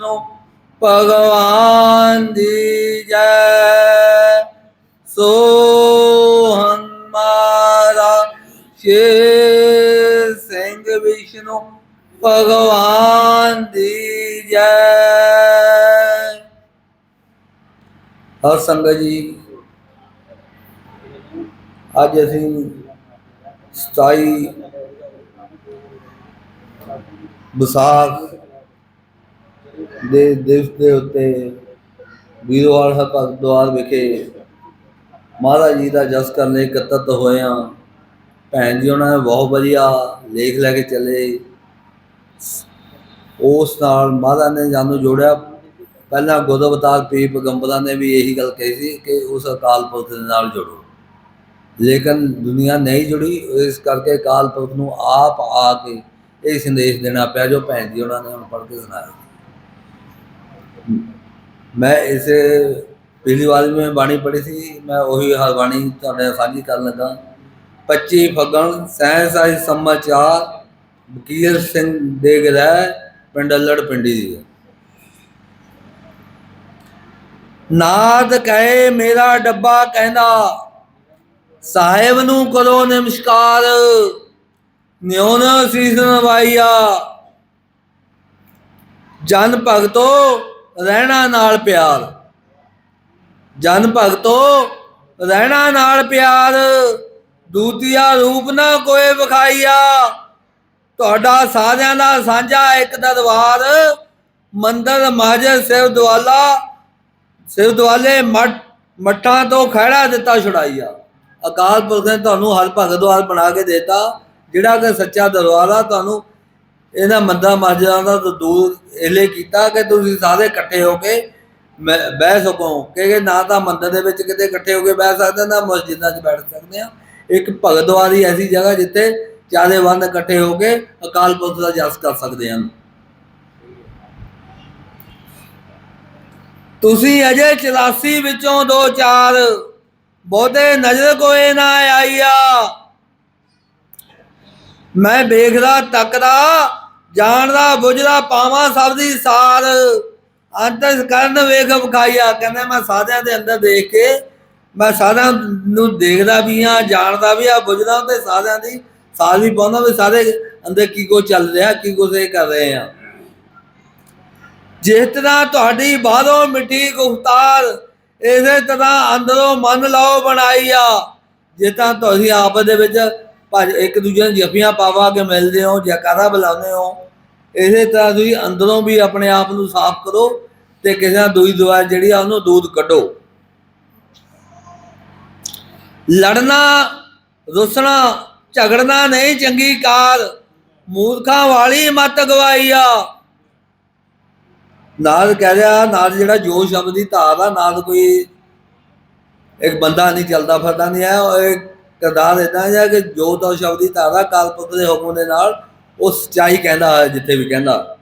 ਵਿਸ਼ਨੂੰ ਭਗਵਾਨ ਦੀ ਜੈ। ਸੋ ਹਮਾਰਾ ਸ਼ੇਰ ਸਿੰਘ ਵਿਸ਼ਨੂੰ ਭਗਵਾਨ ਦੀ ਜੈ। ਹਰ ਸੰਗਤ ਜੀ, ਅੱਜ ਅਸੀਂ 27 ਵਿਸਾਖ ਦੇ ਦਿਵਸ ਦੇ ਉੱਤੇ ਵੀਰਵਾਲ ਹਰਪਦਵਾਰ ਵਿਖੇ ਮਹਾਰਾਜ ਜੀ ਦਾ ਜਸ ਕਰਨ ਲਈ ਇਕੱਤਰਤ ਹੋਏ ਹਾਂ। ਭੈਣ ਜੀ, ਉਹਨਾਂ ਨੇ ਬਹੁਤ ਵਧੀਆ ਲੇਖ ਲੈ ਕੇ ਚੱਲੇ। ਉਸ ਨਾਲ ਮਹਾਰਾਜ ਨੇ ਜਾਨੂੰ ਜੋੜਿਆ। ਪਹਿਲਾਂ ਗੁਰਦਵਤਾਰ ਪੀ ਪਗੰਬਰਾਂ ਨੇ ਵੀ ਇਹੀ ਗੱਲ ਕਹੀ ਸੀ ਕਿ ਉਸ ਅਕਾਲ ਪੁਰਖ ਦੇ ਨਾਲ ਜੁੜੋ। ਲੇਕਿਨ ਦੁਨੀਆ ਨਹੀਂ ਜੁੜੀ, ਇਸ ਕਰਕੇ ਅਕਾਲ ਪੁਰਖ ਨੂੰ ਆਪ ਆ ਕੇ ਇਹ ਸੰਦੇਸ਼ ਦੇਣਾ ਪਿਆ ਜੋ ਭੈਣ ਜੀ, ਉਹਨਾਂ ਨੇ ਹੁਣ ਪੜ੍ਹ ਕੇ ਸੁਣਾਇਆ। ਮੈਂ ਇਸ ਪਿਛਲੀ ਵਾਰ ਵੀ ਮੈਂ ਬਾਣੀ ਪੜ੍ਹੀ ਸੀ, ਮੈਂ ਉਹੀ ਹਰ ਬਾਣੀ ਤੁਹਾਡੇ ਨਾਲ ਸਾਂਝੀ ਕਰਨ ਲੱਗਾ। 25 ਫੱਗਣ ਸਹਿਸਾਈ ਸਮਾਚਾਰ ਵਕੀਲ ਸਿੰਘ ਦੇ ਗ੍ਰਹਿ, ਪਿੰਡ ਅਲੜ ਪਿੰਡੀ ਦੀ। ਨਾਦ ਕਹੇ ਮੇਰਾ ਡੱਬਾ ਕਹਿੰਦਾ, ਸਾਹਿਬ ਨੂੰ ਕਰੋ ਨਮਸਕਾਰ ਨਿਉਨ ਸੀਸ ਨਵਾਈਆ ਜਨ ਭਗਤੋ ਰਹਿਣਾ ਨਾਲ ਪਿਆਰ। ਜਨ ਭਗਤੋ, ਰਹਿਣਾ ਨਾਲ ਪਿਆਰ। ਦੂਤੀਆ ਰੂਪ ਨਾ ਕੋਈ ਵਿਖਾਈਆ। ਤੁਹਾਡਾ ਸਾਰਿਆਂ ਦਾ ਸਾਂਝਾ ਇੱਕ ਦਰਬਾਰ। ਮੰਦਰ ਮਸਜਿਦ ਸਿਰ ਦਵਾਲਾ ਸਿਰ ਦਵਾਲੇ ਮੱਠ, ਮੱਠਾਂ ਤੋਂ ਖਹਿੜਾ ਦਿੱਤਾ ਛੁਡਾਈਆ। ਅਕਾਲ ਪੁਰਖ ਨੇ ਤੁਹਾਨੂੰ ਹਰ ਭਗਤ ਦਵਾਰ ਬਣਾ ਕੇ ਦਿੱਤਾ। ਜਿਹੜਾ ਕਿ ਸੱਚਾ ਦਰਬਾਰ ਆ, ਤੁਹਾਨੂੰ ਇਹਨਾਂ ਮੰਦਾ ਮਸਜਿਦਾਂ ਦਾ ਦੂਰ ਇਹਲੇ ਕੀਤਾ ਕਿ ਤੁਸੀਂ ਸਾਰੇ ਇਕੱਠੇ ਹੋ ਕੇ ਬਹਿ ਸਕੋ। ਕਿ ਨਾ ਤਾਂ ਮੰਦਰ ਦੇ ਵਿੱਚ ਕਿਤੇ ਇਕੱਠੇ ਹੋ ਕੇ ਬਹਿ ਸਕਦੇ, ਨਾ ਮਸਜਿਦਾਂ 'ਚ ਬੈਠ ਸਕਦੇ ਆ ਇੱਕ ਭਗਤ ਦਵਾਰੀ ਐਸੀ ਜਗ੍ਹਾ ਜਿੱਥੇ ਚਾਰੇ ਵੰਦ ਇਕੱਠੇ ਹੋ ਕੇ ਅਕਾਲ ਪੁਰਖ ਦਾ ਜਸ ਕਰ ਸਕਦੇ ਹਨ। ਤੁਸੀਂ ਅਜੇ 84 ਵਿੱਚੋਂ ਦੋ ਚਾਰ ਬਹੁਤੇ ਨਜ਼ਰ ਕੋਏ ਨਾ ਆਈਆ ਮੈਂ ਵੇਖਦਾ ਤੱਕਦਾ ਜਾਣਦਾ, ਬੁਝਦਾ, ਪਾਵਾਂ ਸਭ ਦੀ ਸਾਰ। ਅੰਤਰ ਕਰਨ ਵੇਖ ਵਿਖਾਈਆ। ਕਹਿੰਦਾ, ਮੈਂ ਸਾਧਿਆਂ ਦੇ ਅੰਦਰ ਦੇਖ ਕੇ, ਮੈਂ ਸਾਧਿਆਂ ਨੂੰ ਦੇਖਦਾ ਵੀ ਆ ਜਾਣਦਾ ਵੀ ਆ ਬੁਝਦਾ ਤੇ ਸਾਧਿਆਂ ਦੀ ਸਾਰ ਵੀ ਪਾਉਂਦਾ ਵੀ ਸਾਰੇ ਅੰਦਰ ਕੀ ਕੋ ਚੱਲ ਰਿਹਾ, ਕੀ ਕੁਛ ਇਹ ਕਰ ਰਹੇ ਆ ਜਿਸ ਤਰ੍ਹਾਂ ਤੁਹਾਡੀ ਬਾਹਰੋਂ ਮਿੱਠੀ ਗੁਫਤਾਰ ਇਸੇ ਤਰ੍ਹਾਂ ਅੰਦਰੋਂ ਮਨ ਲਾਓ ਆ। ਜੇ ਤਾਂ ਤੁਸੀਂ ਆਪ ਦੇ ਵਿੱਚ ਭਜ ਇੱਕ ਦੂਜੇ ਨੂੰ ਜਫੀਆਂ ਪਾਵਾ ਕੇ ਮਿਲਦੇ ਹੋ, ਜੈਕਾਰਾ ਬੁਲਾਉਂਦੇ ਹੋ। ਇਸੇ ਤਰ੍ਹਾਂ ਤੁਸੀਂ ਅੰਦਰੋਂ ਵੀ ਆਪਣੇ ਆਪ ਨੂੰ ਸਾਫ਼ ਕਰੋ ਤੇ ਕਿਸੇ ਨਾਲ ਦੂਈ ਦੁਆ ਜਿਹੜੀ ਆ ਉਹਨੂੰ ਦੂਧ ਕੱਢੋ। ਲੜਨਾ, ਰੁੱਸਣਾ, ਝਗੜਨਾ ਨਹੀਂ ਚੰਗੀ ਕਾਰ ਮੂਰਖਾਂ ਵਾਲੀ ਮਤ ਗਵਾਈਆ। ਨਾਲ ਕਹਿ ਰਿਹਾ ਨਾਲ ਜਿਹੜਾ ਜੋ ਸ਼ਬਦ ਦੀ ਧਾਰ ਆ ਨਾਲ ਕੋਈ ਇੱਕ ਬੰਦਾ ਨਹੀਂ, ਚੱਲਦਾ ਫਿਰਦਾ ਨਹੀਂ ਹੈ ਇੱਕ ਕਿਰਦਾਰ ਇਦਾਂ ਹੈ ਕਿ ਜੋ ਤਾਂ ਸ਼ਬਦ ਦੀ ਧਾਰ ਆ ਦੇ ਹੁਕਮ ਦੇ ਨਾਲ ਉਹ ਸੱਚਾਈ ਕਹਿੰਦਾ ਹੈ, ਜਿੱਥੇ ਵੀ ਕਹਿੰਦਾ।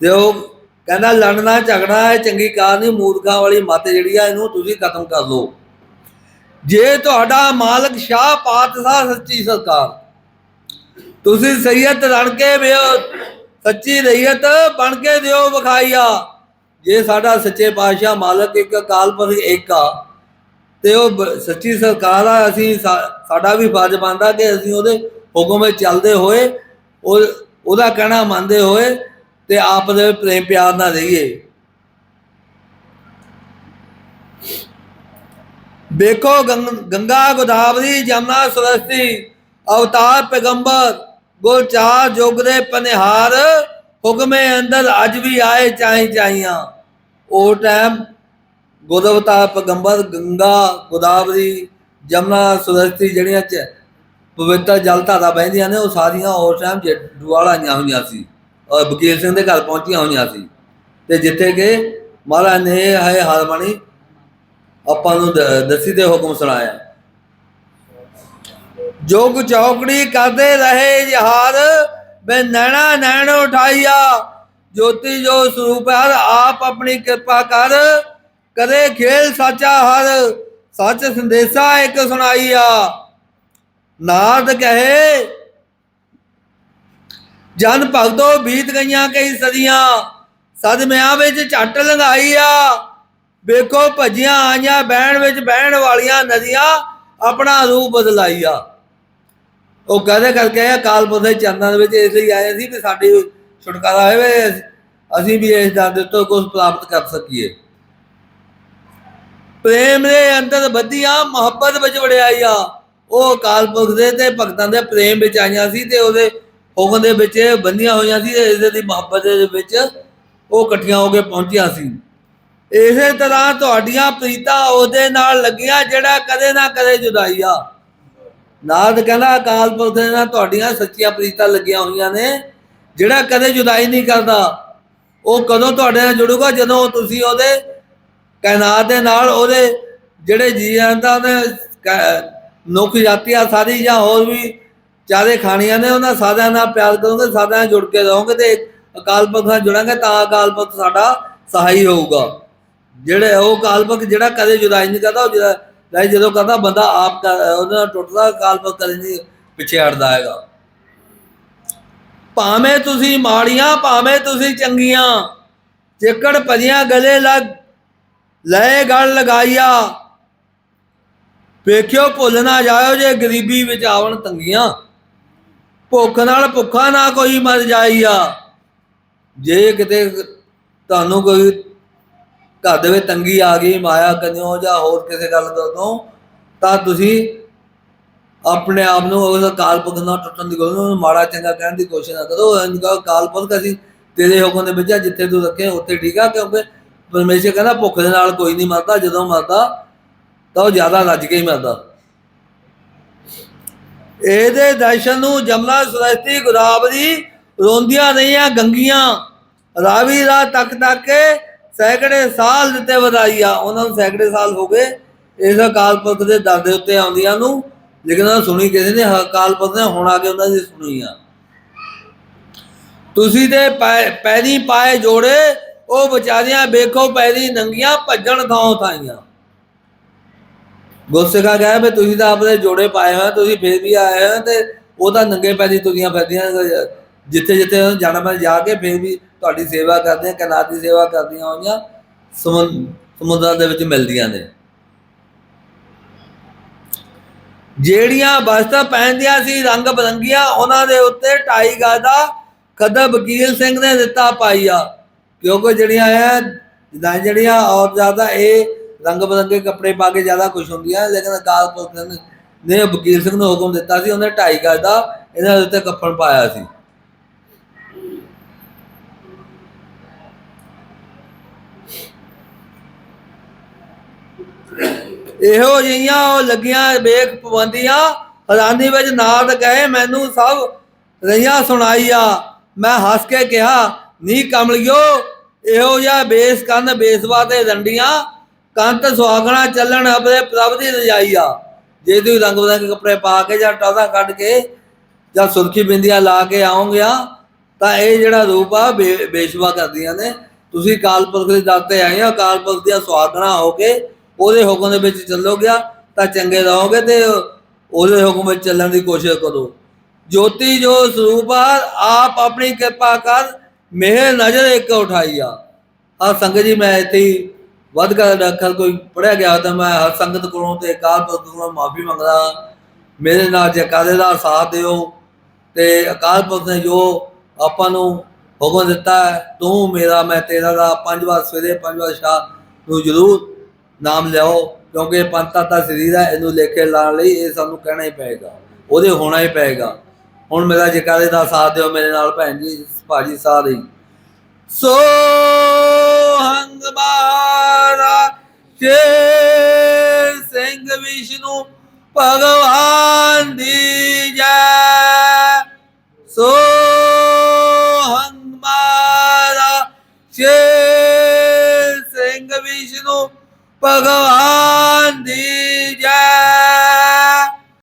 ਤੇ ਉਹ ਕਹਿੰਦਾ, ਲੜਨਾ ਝਗੜਨਾ ਹੈ, ਚੰਗੀ ਕਾਰ ਨਹੀਂ, ਮੂਰਖਾਂ ਵਾਲੀ ਮਤ ਜਿਹੜੀ ਆ, ਇਹਨੂੰ ਤੁਸੀਂ ਖਤਮ ਕਰ ਲਓ। ਜੇ ਤੁਹਾਡਾ ਮਾਲਕ ਸ਼ਾਹ ਪਾਤਸ਼ਾਹ ਸੱਚੀ ਸਰਕਾਰ, ਤੁਸੀਂ ਸੈਯਦ ਰਣ ਕੇ ਵਿਓ, ਸੱਚੀ ਰਈਅਤ ਬਣ ਕੇ ਦਿਓ ਵਿਖਾਈਆ। ਜੇ ਸਾਡਾ ਸੱਚੇ ਪਾਤਸ਼ਾਹ ਮਾਲਕ ਇੱਕ ਅਕਾਲ ਪੁਰਖ ਇੱਕ ਆ ਤੇ ਉਹ ਸੱਚੀ ਸਰਕਾਰ ਆ, ਅਸੀਂ ਸਾ- ਸਾਡਾ ਵੀ ਫਰਜ਼ ਬਣਦਾ ਕਿ ਅਸੀਂ ਉਹਦੇ ਹੁਕਮ ਵਿੱਚ ਚੱਲਦੇ ਹੋਏ, ਉਹ, ਉਹਦਾ ਕਹਿਣਾ ਮੰਨਦੇ ਹੋਏ ਤੇ ਆਪ ਦੇ ਪ੍ਰੇਮ ਪਿਆਰ ਨਾਲ ਰਹੀਏ। ਦੇਖੋ ਗੰਗਾ ਗੋਦਾਵਰੀ, ਜਮਨਾ ਸਰਸਤੀ, ਅਵਤਾਰ ਪੈਗੰਬਰ ਗੋਚਾਰ ਜੋਗਰੇ ਪਨਿਹਾਰ, ਹੁਕਮੇ ਅੰਦਰ ਅੱਜ ਵੀ ਆਏ ਚਾਹੀ ਚਾਹੀਆਂ ਉਹ ਟਾਈਮ ਗੋਦਵਤਾ ਪੈਗੰਬਰ ਗੰਗਾ, ਗੋਦਾਵਰੀ, ਜਮਨਾ, ਸਰਸਤੀ ਜਿਹੜੀਆਂ ਚ ਪਵਿੱਤਰ ਜਲ ਧਾਰਾ ਬਹਿੰਦੀਆਂ ਨੇ, ਉਹ ਸਾਰੀਆਂ ਉਸ ਟਾਈਮ ਜਵਾਲਾ ਆਈਆਂ ਹੋਈਆਂ ਸੀ। ਅਹ ਵਕੀਲ ਸਿੰਘ ਦੇ ਘਰ ਪਹੁੰਚੀਆਂ ਹੋਈਆਂ ਸੀ। ਤੇ ਜਿੱਥੇ ਕਿ ਮਹਾਰਾਜ ਨੇ ਹੈ ਹਾਰਮਣੀ ਆਪਾਂ ਨੂੰ ਦ- ਦੱਸੀ ਤੇ ਹੁਕਮ ਸੁਣਾਇਆ। ਜੋਗ ਚੌਕੜੀ ਕਰਦੇ ਰਹੇ ਜਹਾਰ ਬੇ ਨੈਣਾ ਨੈਣ ਉਠਾਈਆ ਜੋਤੀ ਜੋ ਸਰੂਪ ਹਰ ਆਪ ਆਪਣੀ ਕਿਰਪਾ ਕਰ। ਕਦੇ ਖੇਲ ਸਾਚਾ ਹਰ, ਸੱਚ ਸੰਦੇਸ਼ਾ ਇੱਕ ਸੁਣਾਈ ਆ ਨਾਦ ਕਹੇ, ਜਨ ਭਗਤੋ ਬੀਤ ਗਈਆਂ ਕਈ ਸਦੀਆਂ ਸਦਮਿਆਂ ਵਿੱਚ ਝੱਟ ਲੰਘਾਈਆ। ਵੇਖੋ ਭਜੀਆਂ ਆਈਆਂ ਬਹਿਣ ਵਿੱਚ ਬਹਿਣ ਵਾਲੀਆਂ ਨਦੀਆਂ ਆਪਣਾ ਰੂਪ ਬਦਲਾਈ ਆ ਉਹ ਕਹਦੇ ਕਰਕੇ ਅਕਾਲ ਪੁਰਖ ਦੇ ਚਰਨਾਂ ਦੇ ਵਿੱਚ ਇਸ ਲਈ ਆਏ ਸੀ ਕਿ ਸਾਡੀ ਛੁਟਕਾਰਾ ਹੋਵੇ, ਅਸੀਂ ਵੀ ਇਸ ਦਰ ਦੇ ਤੋਂ ਕੁਝ ਪ੍ਰਾਪਤ ਕਰ ਸਕੀਏ। ਪ੍ਰੇਮ ਦੇ ਅੰਦਰ ਵਧੀਆਂ ਮੁਹੱਬਤ ਵਿੱਚ ਵੜਿਆਈਆ ਉਹ ਅਕਾਲ ਪੁਰਖ ਦੇ ਤੇ ਭਗਤਾਂ ਦੇ ਪ੍ਰੇਮ ਵਿੱਚ ਆਈਆਂ ਸੀ ਤੇ ਉਹਦੇ ਹੁਕਮ ਦੇ ਵਿੱਚ ਬੰਦੀਆਂ ਹੋਈਆਂ ਸੀ ਇਸ ਦੀ ਮੁਹੱਬਤ ਦੇ ਵਿੱਚ ਉਹ ਇਕੱਠੀਆਂ ਹੋ ਕੇ ਪਹੁੰਚੀਆਂ ਸੀ। ਇਸੇ ਤਰ੍ਹਾਂ ਤੁਹਾਡੀਆਂ ਪ੍ਰੀਤਾਂ ਉਹਦੇ ਨਾਲ ਲੱਗੀਆਂ ਜਿਹੜਾ ਕਦੇ ਨਾ ਕਦੇ ਜੁਦਾਈ ਆ। ਨਾਦ ਕਹਿੰਦਾ ਅਕਾਲ ਪੁਰਖ ਦੇ ਨਾਲ ਤੁਹਾਡੀਆਂ ਸੱਚੀਆਂ ਪ੍ਰੀਤਾਂ ਲੱਗੀਆਂ ਹੋਈਆਂ ਨੇ, ਜਿਹੜਾ ਕਦੇ ਜੁਦਾਈ ਨਹੀਂ ਕਰਦਾ। ਉਹ ਕਦੋਂ ਤੁਹਾਡੇ ਨਾਲ ਜੁੜੂਗਾ? ਜਦੋਂ ਤੁਸੀਂ ਉਹਦੇ ਕਾਇਨਾਤ ਦੇ ਨਾਲ ਉਹਦੇ ਜਿਹੜੇ ਜੀਆਂ ਦਾ ਨੇ ਨੁਕ ਜਾਤੀਆਂ ਸਾਰੀ ਜਾਂ ਹੋਰ ਵੀ ਚਾਰੇ ਖਾਣੀਆਂ ਨੇ, ਉਹਨਾਂ ਸਾਰਿਆਂ ਨਾਲ ਪਿਆਰ ਕਰੋਗੇ, ਸਾਰਿਆਂ ਨਾਲ ਜੁੜ ਕੇ ਰਹੋਗੇ ਤੇ ਅਕਾਲ ਪੁਰਖ ਨਾਲ ਜੁੜਾਂਗੇ ਤਾਂ ਅਕਾਲ ਪੁਰਖ ਸਾਡਾ ਸਹਾਈ ਹੋਊਗਾ। ਜਿਹੜੇ ਉਹ ਅਕਾਲ ਪੁਰਖ ਜਿਹੜਾ ਕਦੇ ਜੁਦਾਈ ਨਹੀਂ ਕਰਦਾ, ਉਹ ਜਿਹੜਾ ਜਦੋਂ ਕਰਦਾ, ਬੰਦਾ ਆਪ ਉਹਨਾਂ ਨਾਲ ਟੁੱਟਦਾ, ਅਕਾਲ ਪੁਰਖ ਕਦੇ ਨਹੀਂ ਪਿੱਛੇ ਹਟਦਾ ਹੈਗਾ। ਭਾਵੇਂ ਤੁਸੀਂ ਮਾੜੀਆਂ, ਭਾਵੇਂ ਤੁਸੀਂ ਚੰਗੀਆਂ ਚਿੱਕੜ ਭਜੀਆਂ ਗਲੇ ਲੱਗ ਲੈ ਗਲ ਲਗਾਈਆ। ਵੇਖਿਓ, ਭੁੱਲ ਨਾ ਜਾਇਓ ਜੇ ਗਰੀਬੀ ਵਿੱਚ ਆਵਣ ਤੰਗੀਆਂ। ਭੁੱਖ ਨਾਲ ਭੁੱਖਾ ਨਾ ਕੋਈ ਮਰ ਜਾਈਆ। ਜੇ ਕਿਤੇ ਤੁਹਾਨੂੰ ਕੋਈ ਘਰ ਦੇ ਵਿੱਚ ਤੰਗੀ ਆ ਗਈ, ਮਾਇਆ ਕੰਨਿਓ ਜਾਂ ਹੋਰ ਕਿਸੇ ਗੱਲ ਤੋਂ ਤਾਂ ਤੁਸੀਂ ਆਪਣੇ ਆਪ ਨੂੰ ਉਸ ਅਕਾਲ ਪੁਰਖ ਨਾਲ ਟੁੱਟਣ ਦੀ ਕੋਸ਼ਿਸ਼ ਉਹਨੂੰ ਮਾੜਾ ਚੰਗਾ ਕਹਿਣ ਦੀ ਕੋਸ਼ਿਸ਼ ਨਾ ਕਰੋ। ਇਹਨਾਂ ਦਾ ਪੁਰਖ ਅਸੀਂ ਤੇਰੇ ਹੁਕਮ ਦੇ ਵਿੱਚ ਜਿੱਥੇ ਤੂੰ ਰੱਖੇ, ਉੱਥੇ ਠੀਕ ਆ, ਕਿਉਂਕਿ ਪਰਮੇਸ਼ਰ ਕਹਿੰਦਾ ਭੁੱਖ ਦੇ ਨਾਲ ਕੋਈ ਨਹੀਂ ਮਰਦਾ, ਜਦੋਂ ਮਰਦਾ ਤਾਂ ਉਹ ਜ਼ਿਆਦਾ ਰੱਜ ਕੇ ਹੀ ਮਰਦਾ। ਇਹਦੇ ਦਰਸ਼ਨ ਨੂੰ ਜਮਨਾ ਸੁਰਸਤੀ ਗੁਲਾਬਰੀ ਰੋਂਦੀਆਂ ਰਹੀਆਂ ਗੰਗੀਆਂ। ਰਾਵੀ ਰਾਹ ਤੱਕ ਤੱਕ ਕੇ ਸੈਂਕੜੇ ਸਾਲ ਦਿੱਤੇ ਵਧਾਈਆ। ਉਹਨਾਂ ਨੂੰ ਸੈਂਕੜੇ ਸਾਲ ਹੋ ਗਏ। ਇਸ ਅਕਾਲ ਪੁਰਖ ਦੇ ਦਰ ਦੇ ਉੱਤੇ ਆਉਂਦੀਆਂ ਨੂੰ। ਲੇਕਿਨ ਉਹਨਾਂ ਸੁਣੀ ਕਿਸੇ ਨੇ, ਅਕਾਲ ਪੁਰਖ ਨੇ ਹੁਣ ਆ ਕੇ ਉਹਨਾਂ ਦੀ ਸੁਣੀ ਆ। ਤੁਸੀਂ ਤੇ ਪੈਰੀ ਪਾਏ ਜੋੜੇ ਉਹ ਵਿਚਾਰੀਆਂ ਵੇਖੋ ਪੈਰੀ ਨੰਗੀਆਂ ਭੱਜਣ ਥਾਂ ਥਾਈਆਂ। ਗੁਰਸਿੱਖਾ ਕਹੇ ਵੀ ਤੁਸੀਂ ਤਾਂ ਆਪਣੇ ਜੋੜੇ ਪਾਏ ਹੋਏ ਤੁਸੀਂ ਫੇਰ ਵੀ ਆਏ ਹੋ ਤੇ ਉਹ ਤਾਂ ਨੰਗੇ ਪੈਰੀ ਤੁਰੀਆਂ ਫਿਰਦੀਆਂ, ਜਿੱਥੇ ਜਿੱਥੇ ਜਾਣਾ ਮੈਂ ਜਾ ਕੇ ਫੇਰ ਵੀ ਤੁਹਾਡੀ ਸੇਵਾ ਕਰਦੇ ਆ ਕਨਾਤ ਦੀ ਸੇਵਾ ਕਰਦੀਆਂ ਹੋਈਆਂ, ਸਮੁੰ- ਸਮੁੰਦਰਾਂ ਦੇ ਵਿੱਚ ਮਿਲਦੀਆਂ ਨੇ। ਜਿਹੜੀਆਂ ਵਸਤਾਂ ਪਹਿਨਦੀਆਂ ਸੀ, ਰੰਗ ਬਰੰਗੀਆਂ, ਉਹਨਾਂ ਦੇ ਉੱਤੇ ਢਾਈ ਗਜ਼ ਦਾ ਖੱਦਾ ਵਕੀਲ ਸਿੰਘ ਨੇ ਦਿੱਤਾ ਪਾਈਆ ਕਿਉਂਕਿ ਜਿਹੜੀਆਂ ਆ ਜਿੱਦਾਂ ਜਿਹੜੀਆਂ ਔਰ ਜ਼ਿਆਦਾ ਇਹ ਰੰਗ ਬਰੰਗੇ ਕੱਪੜੇ ਪਾ ਕੇ ਜ਼ਿਆਦਾ ਖੁਸ਼ ਹੁੰਦੀਆਂ, ਲੇਕਿਨ ਅਕਾਲ ਪੁਰਖ ਨੇ ਵਕੀਲ ਸਿੰਘ ਨੂੰ ਹੁਕਮ ਦਿੱਤਾ ਸੀ, ਉਹਨੇ ਢਾਈ ਗਜ਼ ਦਾ ਇਹਨਾਂ ਉੱਤੇ ਕੱਫਣ ਪਾਇਆ ਸੀ। ਇਹੋ ਜਿਹੀਆਂ ਉਹ ਲੱਗੀਆਂ ਵੇਖ ਪਵੰਦੀਆਂ, ਹੈਰਾਨੀ ਵਿੱਚ ਨਾਦ ਕਹੇ, ਮੈਨੂੰ ਸਭ ਰਹੀਆਂ ਸੁਣਾਈਆ। ਮੈਂ ਹੱਸ ਕੇ ਕਿਹਾ, ਨੀ ਕਮਲਿਓ ਇਹੋ ਜਿਹਾ ਬੇਸ ਕੰਨ ਬੇਸਵਾ ਤੇ ਰੰਡੀਆਂ ਕੰਤ ਸੁਹਾਗਣਾ ਚੱਲਣ ਆਪਣੇ ਪ੍ਰਭ ਦੀ ਰਜਾਈਆ ਜੇ ਤੁਸੀਂ ਰੰਗ ਬਰੰਗੇ ਕੱਪੜੇ ਪਾ ਕੇ ਜਾਂ ਟੌਦਾ ਕੱਢ ਕੇ ਜਾਂ ਸੁਰਖੀ ਬਿੰਦੀਆਂ ਲਾ ਕੇ ਆਉਂਗਿਆ ਤਾਂ ਇਹ ਜਿਹੜਾ ਰੂਪ ਆ ਬੇਸ਼ਵਾ ਕਰਦੀਆਂ ਨੇ। ਤੁਸੀਂ ਕਾਲ ਪੁਰਖ ਦੇ ਦਰ ਆਏ ਹੋ ਕਾਲ ਪੁਰਖ ਦੀਆਂ ਸੁਹਾਗਣਾ ਹੋ ਕੇ ਉਹਦੇ ਹੁਕਮ ਦੇ ਵਿੱਚ ਚੱਲੋਗੇ ਤਾਂ ਚੰਗੇ ਰਹੋਗੇ ਤੇ ਉਹਦੇ ਹੁਕਮ ਵਿੱਚ ਚੱਲਣ ਦੀ ਕੋਸ਼ਿਸ਼ ਕਰੋ। ਜੋਤੀ ਜੋ ਸਰੂਪ ਆ, ਆਪ ਆਪਣੀ ਕਿਰਪਾ ਕਰ ਮਿਹਰ ਨਜ਼ਰ ਇੱਕ ਉਠਾਈਆ ਆ। ਸੰਗਤ ਜੀ, ਮੈਂ ਇੱਥੇ ਹੀ ਵੱਧ ਕਰ ਅੱਖਰ ਕੋਈ ਪੜਿਆ ਗਿਆ ਤਾਂ ਮੈਂ ਹਰ ਸੰਗਤ ਕੋਲੋਂ ਤੇ ਅਕਾਲ ਪੁਰਖ ਕੋਲੋਂ ਮਾਫੀ ਮੰਗਦਾ ਮੇਰੇ ਨਾਲ ਜਕਾਰੇ ਦਾ ਸਾਥ ਦਿਓ ਤੇ ਅਕਾਲ ਪੁਰਖ ਨੇ ਜੋ ਆਪਾਂ ਨੂੰ ਹੁਕਮ ਦਿੱਤਾ ਤੂੰ ਮੇਰਾ, ਮੈਂ ਤੇਰਾ ਦਾ ਪੰਜ ਵਾਰ ਸਵੇਰੇ ਪੰਜ ਵਾਰ ਸ਼ਾਮ ਨੂੰ ਜ਼ਰੂਰ ਨਾਮ ਲਿਆਓ, ਕਿਉਂਕਿ ਪੰਤਾ ਦਾ ਸਰੀਰ ਹੈ, ਇਹਨੂੰ ਲੇਖੇ ਲਾਣ ਲਈ ਇਹ ਸਾਨੂੰ ਕਹਿਣਾ ਹੀ ਪਏਗਾ, ਉਹਦੇ ਹੋਣਾ ਹੀ ਪਏਗਾ। ਹੁਣ ਮੇਰਾ ਜਕਾਰੇ ਦਾ ਸਾਥ ਦਿਓ, ਮੇਰੇ ਨਾਲ ਭੈਣ ਜੀ ਭਾਜੀ ਸਾਰੇ ਸੋ ਹੰਗ ਮਹਾਰਾ ਜੇ ਸਿੰਘ ਵਿਸ਼ਨੂੰ, ਭਗਵਾਨ ਦੀ ਜੈ। ਸੋ ਹੰਗ ਮਹਾਰਾ ਜੇ ਸਿੰਘ ਵਿਸ਼ਨੂੰ, ਭਗਵਾਨ ਦੀ ਜੈ।